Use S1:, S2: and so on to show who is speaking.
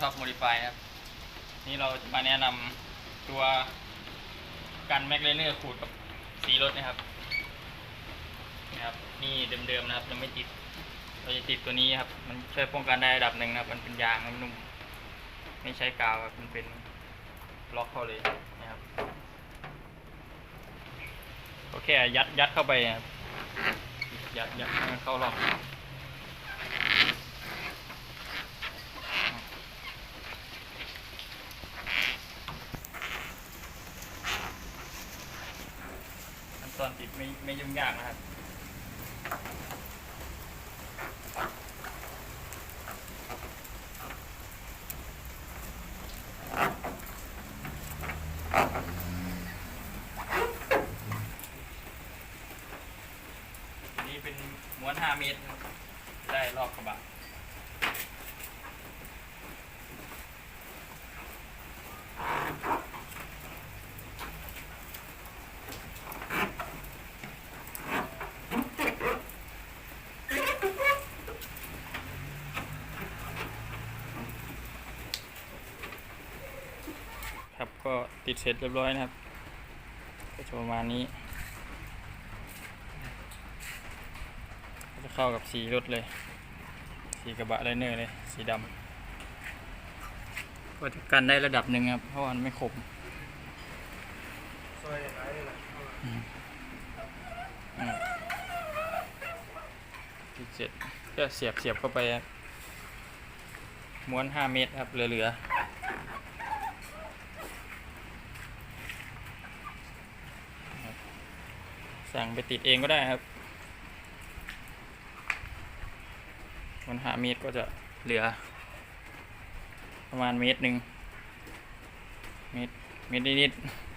S1: ท็อปโมดิฟายครับ นี่เราจะมาแนะนำตัวกันแม็กเลเนอร์ขูดกับสีรถนะครับนะครับ นี่เดิมๆนะครับยังไม่ติด เราจะติดตัวนี้ครับ มันช่วยป้องกันได้ระดับหนึ่งนะครับ มันเป็นยางมันนุ่มไม่ใช้กาวครับมันเป็นล็อกเข้าเลยนะครับก็แค่ยัดยัดเข้าไปนะครับยัดยัดให้มันเข้าล็อก ตอนติดไม่ไม่ยุ่งยากนะครับนนี้เป็นม้วน5เมตร ได้รอบกระบะ ครับก็ติดเสร็จเรียบร้อยนะครับ ก็จะประมาณนี้ก็จะเข้ากับสีรถเลย สีกระบะไลเนอร์เลย สีดำก็จะกันได้ระดับหนึ่งครับ เพราะว่ามันไม่คมติดเสร็จก็เสียบเสียบเข้าไปม้วน5เมตรครับเหลือๆครับ สั่งไปติดเองก็ได้ครับ มันหาเมตรก็จะเหลือ ประมาณเมตรหนึ่งเมตรเมตรนิดๆ